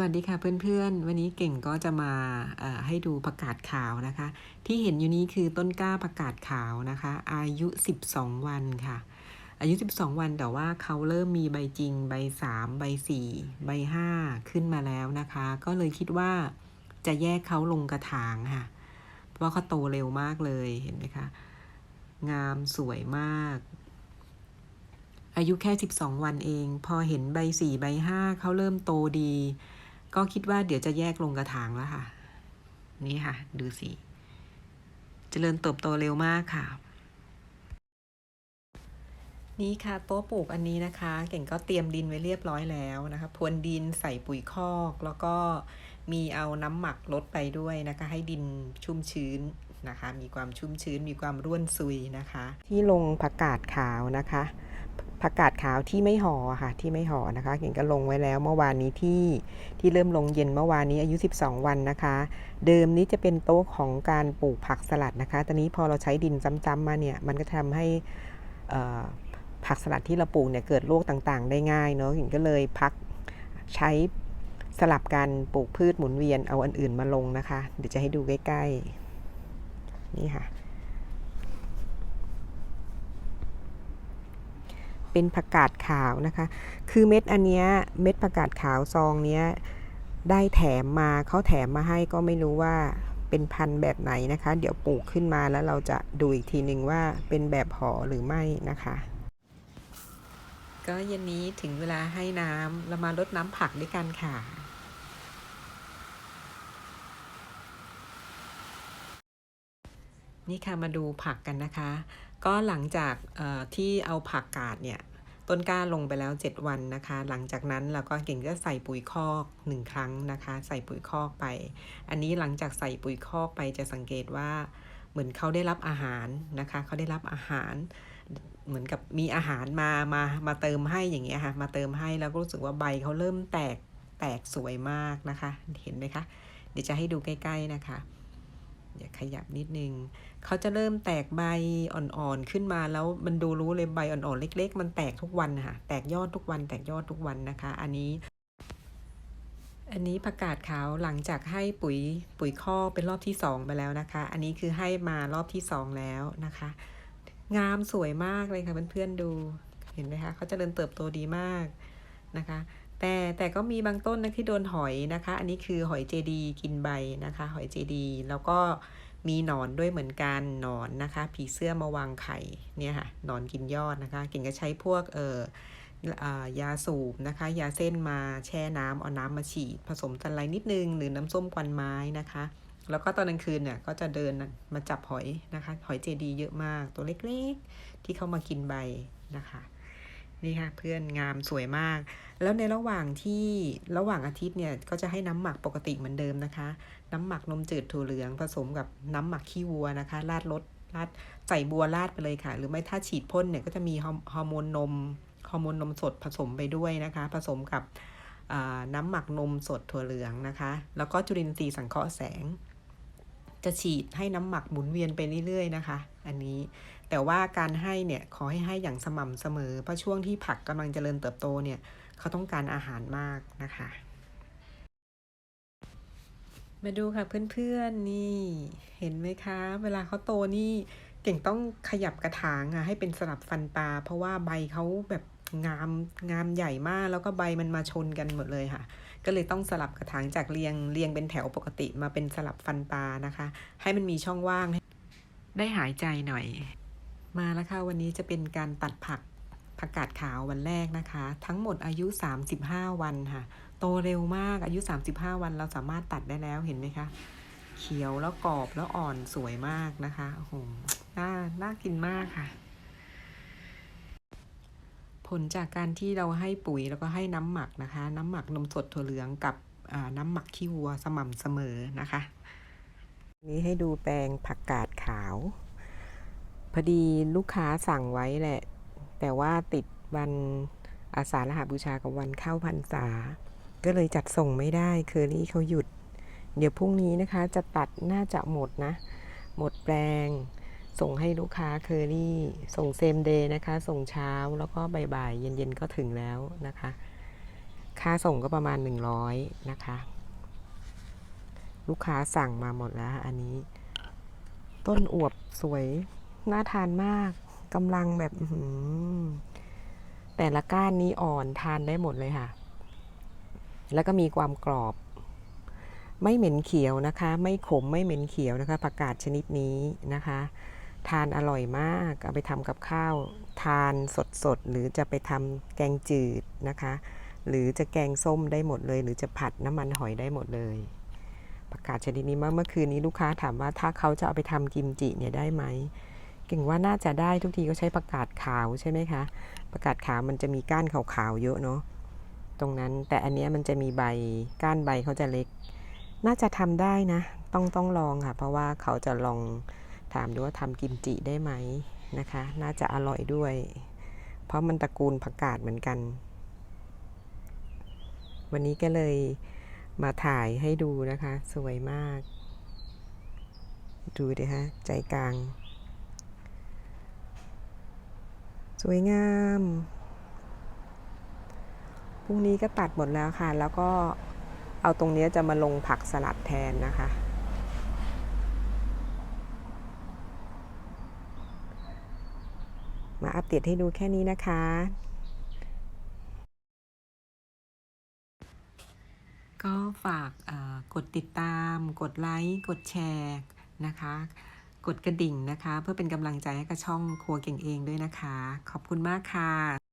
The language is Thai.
สวัสดีค่ะเพื่อนๆ วันนี้เก่งก็จะมาให้ดูผักกาดขาวนะคะ ที่เห็นอยู่นี้คือต้นกล้าผักกาดขาวนะคะ อายุ 12 วันค่ะ อายุ 12 วันแต่ว่าเขาเริ่มมีใบจริง ใบ 3 ใบ 4 ใบ 5 ขึ้นมาแล้วนะคะ ก็เลยคิดว่าจะแยกเขาลงกระถางค่ะ เพราะว่าเขาโตเร็วมากเลยเห็นไหมคะ งามสวยมากอายุแค่ 12 วันเอง พอเห็นใบ 4 ใบ 5เขาเริ่มโตดี ก็คิดว่าเดี๋ยวจะแยกลงกระถางแล้วค่ะ นี่ค่ะ ดูสิเจริญเติบโตเร็วมากค่ะ นี่ค่ะโต๊ะปลูกอันนี้นะคะ เก่งก็เตรียมดินไว้เรียบร้อยแล้วนะคะพรวนดินใส่ปุ๋ยคอก แล้วก็มีเอาน้ำหมักลดไปด้วยนะคะ ให้ดินชุ่มชื้น นะคะ มีความชุ่มชื้น มีความร่วนซุยนะคะ ที่ลงผักกาดขาวนะคะผักกาดขาวที่ไม่ห่อค่ะ ที่ไม่ห่อนะคะเก่งก็ลงไว้แล้วเมื่อวานนี้ที่ที่เริ่มลงเย็นเมื่อวานนี้อายุ 12 วันนะคะ เดิมนี้จะเป็นโต๊ะของการปลูกผักสลัดนะคะ ตอนนี้พอเราใช้ดินซ้ำๆมาเนี่ยมันก็ทำให้ผักสลัดที่เราปลูกเนี่ยเกิดโรคต่างๆ ได้ง่ายเนาะเก่งก็เลยพักใช้สลับการปลูกพืชหมุนเวียนเอาอันอื่นมาลงนะคะ เดี๋ยวจะให้ดูใกล้ๆ นี่ค่ะ เป็นผักกาดขาวนะคะ คือเม็ดอันเนี้ยเม็ดผักกาดขาวซองเนี้ยได้แถมมาเขาแถมมาให้ก็ไม่รู้ว่าเป็นพันธุ์แบบไหนนะคะ เดี๋ยวปลูกขึ้นมาแล้วเราจะดูอีกทีหนึ่งว่าเป็นแบบห่อหรือไม่นะคะ ก็เย็นนี้ถึงเวลาให้น้ำเรามาลดน้ำผักด้วยกันค่ะ นี่ค่ะมาดูผักกันนะคะ ก็หลังจากที่เอาผักกาดเนี่ยต้นกล้าลงไปแล้ว 7 วันนะคะ หลังจากนั้นเราก็เก่งก็ใส่ปุ๋ยคอก 1 ครั้งนะคะ ใส่ปุ๋ยคอกไป อันนี้หลังจากใส่ปุ๋ยคอกไปจะสังเกตว่าเหมือนเขาได้รับอาหารนะคะเขาได้รับอาหารเหมือนกับมีอาหารมามามาเติมให้อย่างเงี้ยค่ะมาเติมให้แล้วก็รู้สึกว่าใบเขาเริ่มแตกแตกสวยมากนะคะ เห็นไหมคะ เดี๋ยวจะให้ดูใกล้ ๆนะคะ เดี๋ยวขยับนิดนึงเขาจะเริ่มแตกใบอ่อนๆขึ้นมาแล้วมันดูรู้เลยใบอ่อนๆเล็ก ๆ มันแตกทุกวันค่ะแตกยอดทุกวันแตกยอดทุกวันนะคะ อันนี้ อันนี้ผักกาดขาวหลังจากให้ปุ๋ยปุ๋ยคอกเป็นรอบที่สองไปแล้วนะคะ อันนี้คือให้มารอบที่สองแล้วนะคะ งามสวยมากเลยค่ะเพื่อนๆดูเห็นไหมคะเขาจะเริญเติบโตดีมากนะคะ แต่แต่ก็มีบางต้นนะที่โดนหอยนะคะ อันนี้คือหอยเจดีกินใบนะคะ หอยเจดีแล้วก็มีหนอนด้วยเหมือนกันหนอนนะคะ ผีเสื้อมาวางไข่เนี่ยค่ะหนอนกินยอดนะคะเก่งก็ใช้พวกเอออ่ายาสูบนะคะ ยาเส้นมาแช่น้ำเอาน้ำมาฉีดผสมตะไลนิดนึง หรือน้ำส้มควันไม้นะคะ แล้วก็ตอนกลางคืนเนี่ยก็จะเดินมาจับหอยนะคะ หอยเจดีเยอะมากตัวเล็กๆ ที่เข้ามากินใบนะคะ นี่ค่ะเพื่อนงามสวยมาก แล้วในระหว่างที่ระหว่างอาทิตย์เนี่ยก็จะให้น้ำหมักปกติเหมือนเดิมนะคะ น้ำหมักนมจืดถั่วเหลืองผสมกับน้ำหมักขี้วัวนะคะราดรสราดใส่บัวราดไปเลยค่ะ หรือไม่ถ้าฉีดพ่นเนี่ยก็จะมีฮอร์โมนนมฮอร์โมนนมสดผสมไปด้วยนะคะ ผสมกับน้ำหมักนมสดถั่วเหลืองนะคะ แล้วก็จุลินทรีย์สังเคราะห์แสง จะฉีดให้น้ำหมักหมุนเวียนไปเรื่อยๆนะคะ อันนี้ แต่ว่าการให้เนี่ยขอให้ให้อย่างสม่ำเสมอ เพราะช่วงที่ผักกำลังเจริญเติบโตเนี่ยเขาต้องการอาหารมากนะคะ มาดูค่ะเพื่อนๆนี่เห็นไหมคะ เวลาเขาโตนี่เก่งต้องขยับกระถางอะให้เป็นสลับฟันปลา เพราะว่าใบเขาแบบงามงามใหญ่มากแล้วก็ใบมันมาชนกันหมดเลยค่ะ ก็เลยต้องสลับกระถางจากเรียงเรียงเป็นแถวปกติมาเป็นสลับฟันปลานะคะ ให้มันมีช่องว่างได้หายใจหน่อย มาแล้วค่ะวันนี้จะเป็นการตัดผักผักกาดขาววันแรกนะคะ ทั้งหมดอายุ 35 วันค่ะ โตเร็วมากอายุ 35 วันเราสามารถตัดได้แล้วเห็นไหมคะ เขียวแล้วกรอบแล้วอ่อนสวยมากนะคะโอ้โหน่าน่ากินมากค่ะ ผลจากการที่เราให้ปุ๋ยแล้วก็ให้น้ำหมักนะคะ น้ำหมักนมสดถั่วเหลืองกับน้ำหมักขี้วัวสม่ำเสมอนะคะ นี้ให้ดูแปลงผักกาดขาว อดีลูกค้าสั่งไว้แหละ แต่ว่าติดวันอาสาฬหาบูชากับวันเข้าพรรษา ก็เลยจัดส่งไม่ได้เคอรี่เขาหยุด เดี๋ยวพรุ่งนี้นะคะจะตัดน่าจะหมดนะ หมดแปลง ส่งให้ลูกค้าเคอรี่ ส่งเซมเดย์นะคะ ส่งเช้าแล้วก็บ่ายๆเย็นๆก็ถึงแล้วนะคะ ค่าส่งก็ประมาณ 100 นะคะ ลูกค้าสั่งมาหมดแล้วอันนี้ ต้นอวบสวย น่าทานมากกำลังแบบแต่ละก้านนี้อ่อนทานได้หมดเลยค่ะ แล้วก็มีความกรอบ ไม่เหม็นเขียวนะคะ ไม่ขมไม่เหม็นเขียวนะคะผักกาดชนิดนี้นะคะ ทานอร่อยมาก เอาไปทำกับข้าว ทานสดๆ หรือจะไปทำแกงจืดนะคะ หรือจะแกงส้มได้หมดเลย หรือจะผัดน้ำมันหอยได้หมดเลยผักกาดชนิดนี้เมื่อเมื่อคืนนี้ลูกค้าถามว่าถ้าเขาจะเอาไปทำกิมจิเนี่ยได้ไหม ก่งว่าน่าจะได้ทุกทีก็ใช้ผักกาดขาวใช่ไหมคะผักกาดขาวมันจะมีก้านขาวๆเยอะเนาะตรงนั้นแต่อันนี้มันจะมีใบก้านใบเขาจะเล็ก น่าจะทำได้นะ ต้องต้องลองค่ะ เพราะว่าเขาจะลองถามดูว่าทำกิมจิได้ไหมนะคะ น่าจะอร่อยด้วย เพราะมันตระกูลผักกาดเหมือนกัน วันนี้ก็เลยมาถ่ายให้ดูนะคะ สวยมาก ดูดิฮะ ใจกลาง สวยงามพรุ่งนี้ก็ตัดหมดแล้วค่ะ แล้วก็เอาตรงนี้จะมาลงผักสลัดแทนนะคะ มาอัปเดตให้ดูแค่นี้นะคะก็ฝากกดติดตาม กดไลค์ กดแชร์นะคะ กดกระดิ่งนะคะ เพื่อเป็นกำลังใจให้กับช่องครัวเก่งเองด้วยนะคะ ขอบคุณมากค่ะ